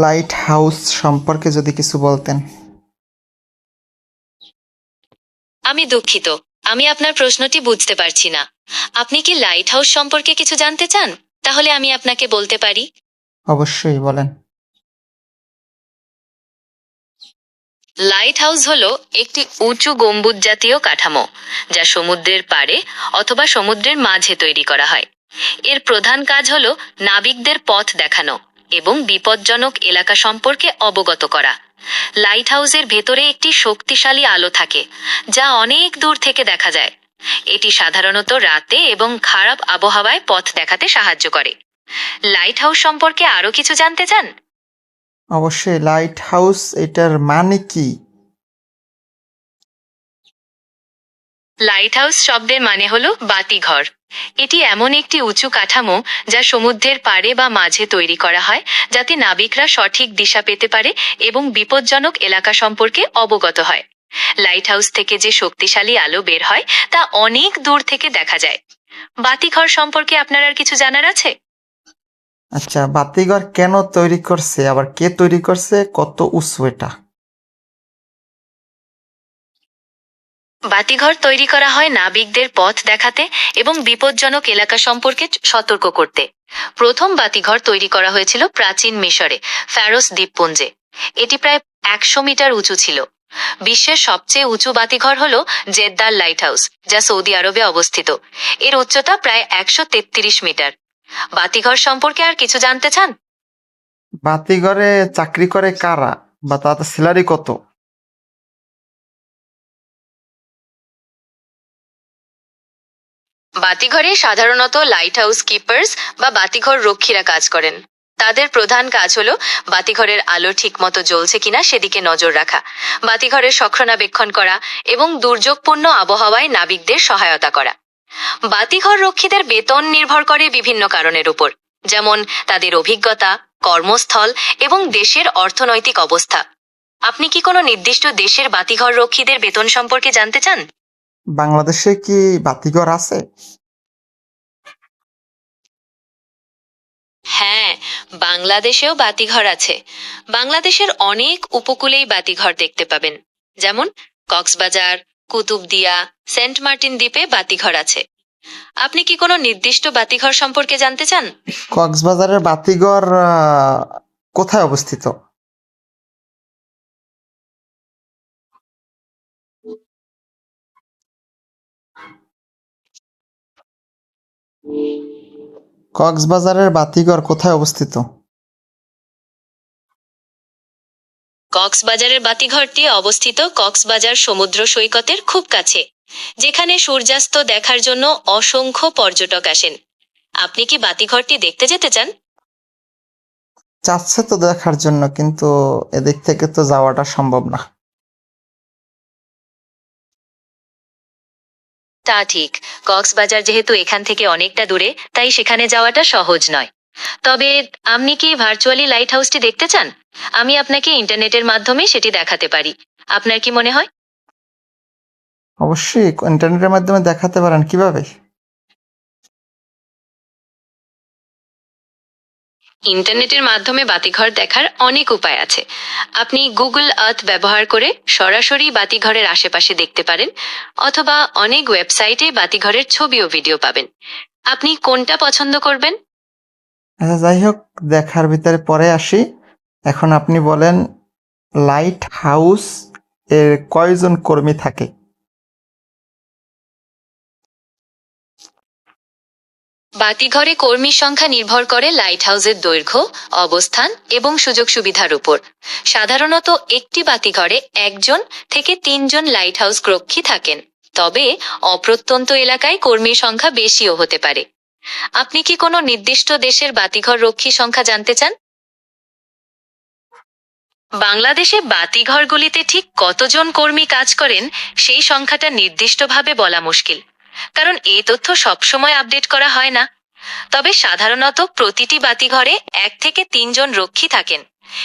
Light house সম্পর্কে যদি কিছু বলতেন। আমি দুঃখিত। আমি আপনার প্রশ্নটি বুঝতে পারছি না। আপনি কি লাইট হাউস সম্পর্কে কিছু জানতে চান? তাহলে আমি আপনাকে বলতে পারি। অবশ্যই বলেন। লাইট হাউস হল একটি উঁচু গম্বুজ জাতীয় কাঠামো যা সমুদ্রের পাড়ে অথবা সমুদ্রের মাঝে তৈরি করা হয়। এর প্রধান কাজ হল নাবিকদের পথ দেখানো। এবং বিপজ্জনক এলাকা সম্পর্কে অবগত করা। লাইট হাউসের ভেতরে একটি শক্তিশালী আলো থাকে, যা অনেক দূর থেকে দেখা যায়। এটি সাধারণত রাতে এবং খারাপ আবহাওয়ায় পথ দেখাতে সাহায্য করে। লাইট হাউস সম্পর্কে আরও কিছু জানতে চান? অবশ্যই লাইট হাউস এটার মানে কি? লাইট হাউস শব্দের মানে হলো বাতিঘর। এটি এমন একটি উঁচু কাঠামো যা সমুদ্রের পাড়ে বা মাঝে তৈরি করা হয়, যাতে নাবিকরা সঠিক দিশা পেতে পারে এবং বিপজ্জনক এলাকা সম্পর্কে অবগত হয়। লাইট হাউস থেকে যে শক্তিশালী আলো বের হয়, তা অনেক দূর থেকে দেখা যায়। বাতিঘর সম্পর্কে আপনার আর কিছু জানার আছে? আচ্ছা বাতিঘর কেন তৈরি করছে? আবার কে তৈরি করছে? কত উঁচু এটা? বাতিঘর তৈরি করা হয় নাবিকদের পথ দেখাতে এবং বিপজ্জনক এলাকা সম্পর্কে সতর্ক করতে। প্রথম বাতিঘর তৈরি করা হয়েছিল প্রাচীন মিশরে ফ্যারোস দ্বীপপুঞ্জে। এটি প্রায় একশো মিটার উঁচু ছিল। বিশ্বের সবচেয়ে উঁচু বাতিঘর হল জেদ্দার লাইট হাউস যা সৌদি আরবে অবস্থিত। এর উচ্চতা প্রায় একশো তেত্রিশ মিটার। বাতিঘর সম্পর্কে আর কিছু জানতে চান? বাতিঘরে চাকরি করে কারা বা তাদের স্যালারি কত? বাতিঘরে সাধারণত লাইট হাউস কিপার্স বা বাতিঘর রক্ষীরা কাজ করেন। তাদের প্রধান কাজ হলো বাতিঘরের আলো ঠিকমতো জ্বলছে কিনা সেদিকে নজর রাখা, বাতিঘরের সক্ষণাবেক্ষণ করা এবং দুর্যোগপূর্ণ আবহাওয়ায় নাবিকদের সহায়তা করা। বাতিঘর রক্ষীদের বেতন নির্ভর করে বিভিন্ন কারণের উপর, যেমন তাদের অভিজ্ঞতা, কর্মস্থল এবং দেশের অর্থনৈতিক অবস্থা। আপনি কি কোনো নির্দিষ্ট দেশের বাতিঘর রক্ষীদের বেতন সম্পর্কে জানতে চান? বাংলাদেশে কি বাতিঘর আছে? হ্যাঁ বাংলাদেশেও বাতিঘর আছে। বাংলাদেশের অনেক উপকূলেই বাতিঘর দেখতে পাবেন। যেমন কক্সবাজার কুতুবদিয়া সেন্ট মার্টিন দ্বীপে বাতিঘর আছে। আপনি কি কোনো নির্দিষ্ট বাতিঘর সম্পর্কে জানতে চান? কক্সবাজারের বাতিঘর আহ, কোথায় অবস্থিত? কক্সবাজারের বাতিঘর কোথায় অবস্থিত? কক্সবাজারের বাতিঘরটি অবস্থিত কক্সবাজার সমুদ্র সৈকতের খুব কাছে যেখানে সূর্যাস্ত দেখার জন্য অসংখ্য পর্যটক আসেন। আপনি কি বাতিঘরটি দেখতে যেতে চান? চাচ্ছে তো দেখার জন্য কিন্তু এদিক থেকে তো যাওয়াটা সম্ভব না। তা ঠিক। কক্সবাজার যেহেতু এখান থেকে অনেকটা দূরে, তাই সেখানে যাওয়াটা সহজ নয়। তবে আপনি কি ভার্চুয়ালি লাইট হাউসটি দেখতে চান? আমি আপনাকে ইন্টারনেটের মাধ্যমে সেটি দেখাতে পারি। আপনার কি মনে হয়? অবশ্যই ইন্টারনেটের মাধ্যমে দেখাতে পারেন। কীভাবে? ইন্টারনেটের মাধ্যমে বাতিঘর দেখার অনেক উপায় আছে। আপনি গুগল আর্থ ব্যবহার করে সরাসরি বাতিঘরের আশেপাশে দেখতে পারেন, অথবা অনেক ওয়েবসাইটে বাতিঘরের ছবি ও ভিডিও পাবেন। আপনি কোনটা পছন্দ করবেন? আচ্ছা যাই হোক, দেখার ভিতরে পরে আসি। এখন আপনি বলেন লাইট হাউস এর কয়জন কর্মী থাকে? বাতিঘরে কর্মীর সংখ্যা নির্ভর করে লাইট হাউসের দৈর্ঘ্য, অবস্থান এবং সুযোগ সুবিধার উপর। সাধারণত একটি বাতিঘরে একজন থেকে তিনজন লাইট হাউস রক্ষী থাকেন। তবে অপ্রত্যন্ত এলাকায় কর্মীর সংখ্যা বেশিও হতে পারে। আপনি কি কোনো নির্দিষ্ট দেশের বাতিঘর রক্ষী সংখ্যা জানতে চান? বাংলাদেশে বাতিঘরগুলিতে ঠিক কতজন কর্মী কাজ করেন সেই সংখ্যাটা নির্দিষ্টভাবে বলা মুশকিল। কারণ এই তথ্য সবসময় আপডেট করা হয় না। তবে সাধারণত প্রতিটি বাতিঘরে এক থেকে তিনজন রক্ষী থাকেন।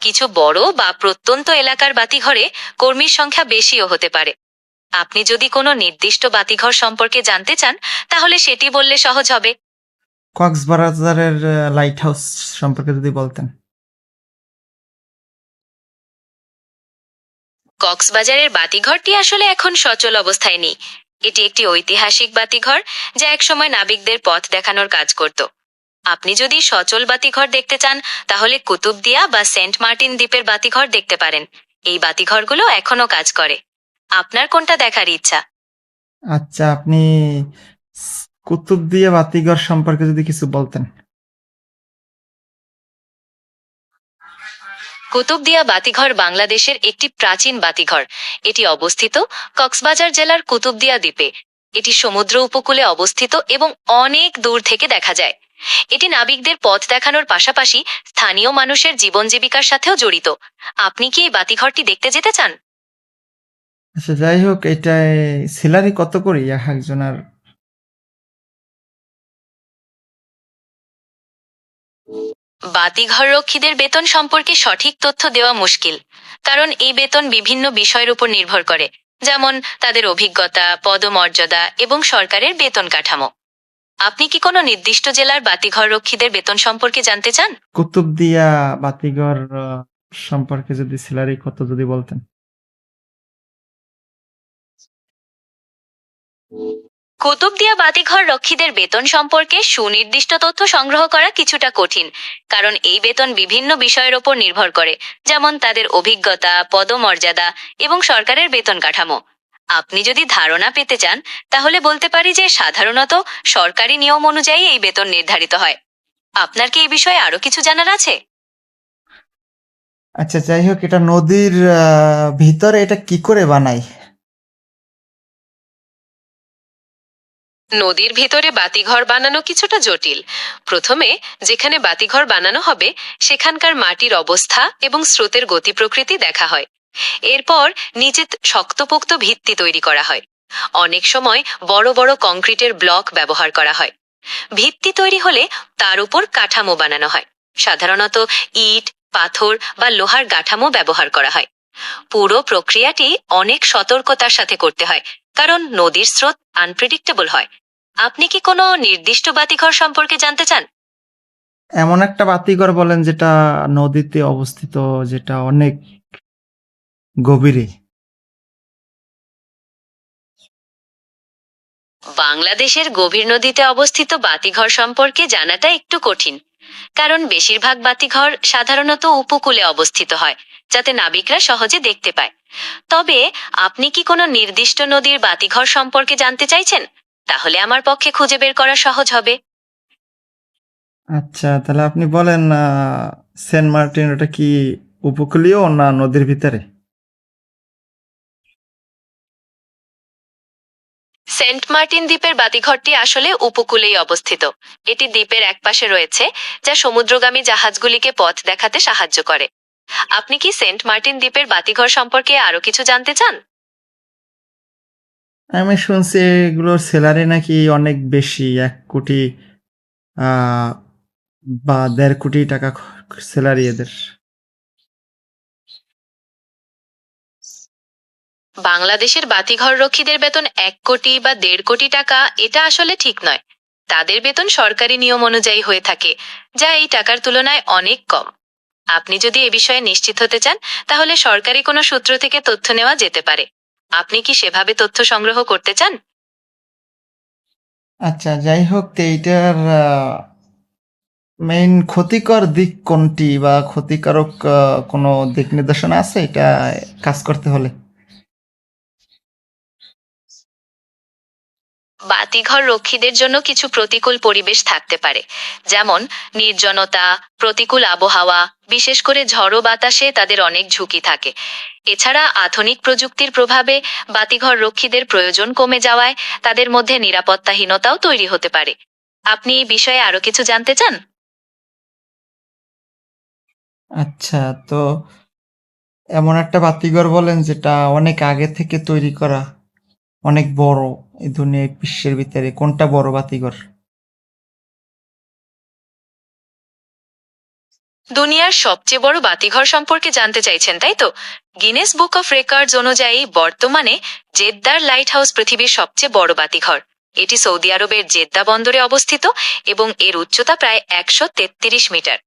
কিছু বড় বা প্রত্যন্ত এলাকার বাতিঘরে কর্মীর সংখ্যা বেশিও হতে পারে। আপনি যদি কোনো নির্দিষ্ট বাতিঘর সম্পর্কে জানতে চান তাহলে সেটি বললে সহজ হবে। কক্সবাজারের লাইট হাউস সম্পর্কে যদি বলতেন। কক্সবাজারের বাতিঘরটি আসলে এখন সচল অবস্থায় নেই। এটি একটি ঐতিহাসিক বাতিঘর যা একসময় নাবিকদের পথ দেখানোর কাজ করত। আপনি যদি সচল বাতিঘর দেখতে চান, তাহলে কুতুবদিয়া বা সেন্ট মার্টিন দ্বীপের বাতিঘর দেখতে পারেন। এই বাতিঘরগুলো এখনও কাজ করে। আপনার কোনটা দেখার ইচ্ছা? আচ্ছা আপনি কুতুবদিয়া বাতিঘর সম্পর্কে যদি কিছু বলতেন। কুতুবদিয়া বাতিঘর বাংলাদেশের একটি প্রাচীন বাতিঘর। এটি অবস্থিত কক্সবাজার জেলার কুতুবদিয়া দ্বীপে। এটি সমুদ্র উপকূলে অবস্থিত এবং অনেক দূর থেকে দেখা যায়। এটি নাবিকদের পথ দেখানোর পাশাপাশি স্থানীয় মানুষের জীবন জীবিকার সাথেও জড়িত। আপনি কি এই বাতিঘরটি দেখতে যেতে চান? আচ্ছা যাই হোক, এটায় স্যালারি কত করি? এক একজনের বাতিঘর রক্ষীদের বেতন সম্পর্কে সঠিক তথ্য দেওয়া মুশকিল, কারণ এই বেতন বিভিন্ন বিষয়ের উপর নির্ভর করে, যেমন তাদের অভিজ্ঞতা, পদমর্যাদা এবং সরকারের বেতন কাঠামো। আপনি কি কোনো নির্দিষ্ট জেলার বাতিঘর রক্ষীদের বেতন সম্পর্কে জানতে চান? কুতুবদিয়া বাতিঘর সম্পর্কে যদি স্যালারি কত যদি বলতেন। কুতুবদিয়া বাতিঘর রক্ষীদের বেতন সম্পর্কে সুনির্দিষ্ট তথ্য সংগ্রহ করা কিছুটা কঠিন, কারণ এই বেতন বিভিন্ন বিষয়ের ওপর নির্ভর করে, যেমন তাদের অভিজ্ঞতা, পদমর্যাদা এবং সরকারের বেতন কাঠামো। আপনি যদি ধারণা পেতে চান, তাহলে বলতে পারি যে সাধারণত সরকারি নিয়ম অনুযায়ী এই বেতন নির্ধারিত হয়। আপনার কি এই বিষয়ে আরও কিছু জানার আছে? আচ্ছা যাই হোক, এটা নদীর ভিতরে এটা কি করে বানায়? নদীর ভিতরে বাতিঘর বানানো কিছুটা জটিল। প্রথমে, যেখানে বাতিঘর বানানো হবে, সেখানকার মাটির অবস্থা এবং স্রোতের গতি প্রকৃতি দেখা হয়। এরপর, নিচে শক্তপোক্ত ভিত্তি তৈরি করা হয়। অনেক সময়, বড় বড় কংক্রিটের ব্লক ব্যবহার করা হয়। ভিত্তি তৈরি হলে তার উপর কাঠামো বানানো হয়। সাধারণত ইট, পাথর বা লোহার কাঠামো ব্যবহার করা হয়। পুরো প্রক্রিয়াটি অনেক সতর্কতার সাথে করতে হয়, কারণ নদীর স্রোত আনপ্রেডিক্টেবল হয়। আপনি কি কোনো নির্দিষ্ট বাতিঘর সম্পর্কে জানতে চান? এমন একটা বাতিঘর বলেন যেটা নদীতে অবস্থিত যেটা অনেক গভীরে। বাংলাদেশের গভীর নদীতে অবস্থিত বাতিঘর সম্পর্কে জানাটা একটু কঠিন কারণ বেশিরভাগ বাতিঘর সাধারণত উপকূলে অবস্থিত হয় যাতে নাবিকরা সহজে দেখতে পায়। তবে আপনি কি কোনো নির্দিষ্ট নদীর বাতিঘর সম্পর্কে জানতে চাইছেন? তাহলে আমার পক্ষে খুঁজে বের করা সহজ হবে। আচ্ছা তাহলে আপনি বলেন আহ, সেন্ট মার্টিন ওটা কি উপকূলীয় না নদীর ভিতরে? সেন্ট মার্টিন দ্বীপের বাতিঘরটি আসলে উপকূলেই অবস্থিত। এটি দ্বীপের একপাশে রয়েছে যা সমুদ্রগামী জাহাজগুলিকে পথ দেখাতে সাহায্য করে। আপনি কি সেন্ট মার্টিন দ্বীপের বাতিঘর সম্পর্কে আরও কিছু জানতে চান? আমি শুনছি এগুলোর স্যালারি নাকি অনেক বেশি, এক কোটি বা দেড় কোটি টাকা স্যালারি এদের। বাংলাদেশের বাতিঘর রক্ষীদের বেতন এক কোটি বা দেড় কোটি টাকা, এটা আসলে ঠিক নয়। তাদের বেতন সরকারি নিয়ম অনুযায়ী হয়ে থাকে, যা এই টাকার তুলনায় অনেক কম। আপনি যদি এ বিষয়ে নিশ্চিত হতে চান, তাহলে সরকারি কোনো সূত্র থেকে তথ্য নেওয়া যেতে পারে। আপনি কি সেভাবে তথ্য সংগ্রহ করতে চান? আচ্ছা যাই হোক, তো এইটার মেইন ক্ষতিকর দিক কোনটি বা ক্ষতিকারক কোনো দিক নির্দেশনা আছে? এটা কাজ করতে হলে। বাতিঘর রক্ষীদের জন্য কিছু প্রতিকূল পরিবেশ থাকতে পারে। যেমন, নির্জনতা, প্রতিকূল আবহাওয়া, বিশেষ করে ঝড়ো বাতাসে তাদের অনেক ঝুঁকি থাকে। এছাড়া আধুনিক প্রযুক্তির প্রভাবে বাতিঘর রক্ষীদের প্রয়োজন কমে যাওয়ায় তাদের মধ্যে নিরাপত্তাহীনতাও তৈরি হতে পারে। আপনি এই বিষয়ে আরও কিছু জানতে চান? আচ্ছা তো এমন একটা বাতিঘর বলেন যেটা অনেক আগে থেকে তৈরি করা অনেক বড় এই দুনিয়া বিশ্বের ভিতরে। কোনটা বড় বাতিঘর? দুনিয়ার সবচেয়ে বড় বাতিঘর সম্পর্কে জানতে চাইছেন, তাই তো? গিনেস বুক অফ রেকর্ডস অনুযায়ী বর্তমানে জেদ্দার লাইট হাউস পৃথিবীর সবচেয়ে বড় বাতিঘর। এটি সৌদি আরবের জেদ্দা বন্দরে অবস্থিত এবং এর উচ্চতা প্রায় একশো তেত্রিশ মিটার।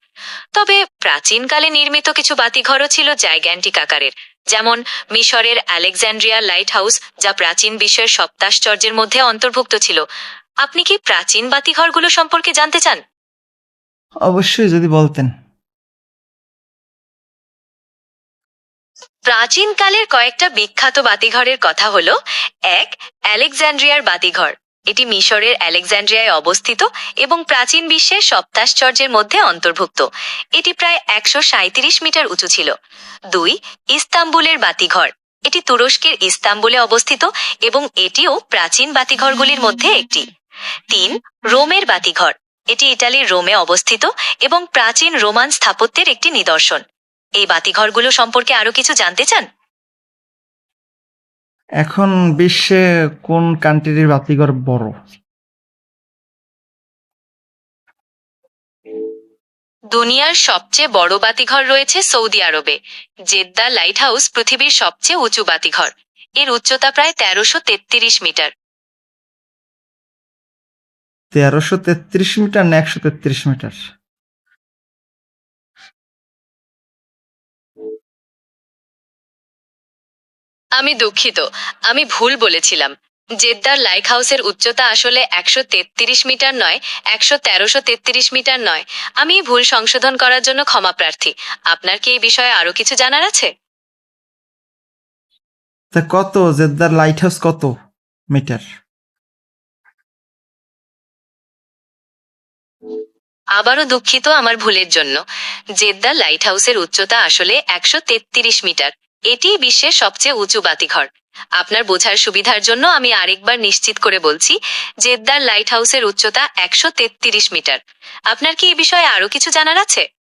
তবে প্রাচীনকালে নির্মিত কিছু বাতিঘরও ছিল জায়গ্যান্টিক আকারের যেমন মিশরের আলেকজান্ড্রিয়া লাইট হাউস যা প্রাচীন বিশ্বের সপ্তাশ্চর্যের মধ্যে অন্তর্ভুক্ত ছিল। আপনি কি প্রাচীন বাতিঘরগুলো সম্পর্কে জানতে চান? অবশ্যই যদি বলতেন। প্রাচীনকালের কয়েকটা বিখ্যাত বাতিঘরের কথা হলো এক আলেকজান্ড্রিয়ার বাতিঘর। এটি মিশরের আলেকজান্ড্রিয়ায় অবস্থিত এবং প্রাচীন বিশ্বের সপ্তাশ্চর্যের মধ্যে অন্তর্ভুক্ত। এটি প্রায় একশো মিটার উঁচু ছিল। দুই, ইস্তাম্বুলের বাতিঘর। এটি তুরস্কের ইস্তাম্বুলে অবস্থিত এবং এটিও প্রাচীন বাতিঘরগুলির মধ্যে একটি। তিন, রোমের বাতিঘর। এটি ইটালির রোমে অবস্থিত এবং প্রাচীন রোমান স্থাপত্যের একটি নিদর্শন। এই বাতিঘরগুলো সম্পর্কে আরও কিছু জানতে চান? এখন বিশ্বে কোন কান্ট্রির বাতিঘর বড়? দুনিয়ার সবচেয়ে বড় বাতিঘর রয়েছে সৌদি আরবে। জেদ্দা লাইট হাউস পৃথিবীর সবচেয়ে উঁচু বাতিঘর। এর উচ্চতা প্রায় তেরোশো তেত্রিশ মিটার। তেরোশো তেত্রিশ মিটার না একশো তেত্রিশ মিটার? আমি দুঃখিত আমি ভুল বলেছিলাম। জেদ্দার লাইট হাউসের উচ্চতা আসলে একশো তেত্রিশ মিটার নয় একশো তেরোশো তেত্রিশ মিটার নয়। আমি ভুল সংশোধন করার জন্য ক্ষমা প্রার্থী। আপনার কি এই বিষয়ে আরও কিছু জানার আছে? তা কত? জেদ্দার লাইট হাউস কত মিটার? আবারও দুঃখিত আমার ভুলের জন্য। জেদ্দা লাইট হাউসের উচ্চতা আসলে একশো তেত্রিশ মিটার। এটি বিশ্বের সবচেয়ে উঁচু বাতিঘর। আপনার বোঝার সুবিধার জন্য আমি আরেকবার নিশ্চিত করে বলছি, জেদ্দার লাইট হাউসের উচ্চতা একশো তেত্রিশ মিটার। আপনার কি এ বিষয়ে আরও কিছু জানার আছে?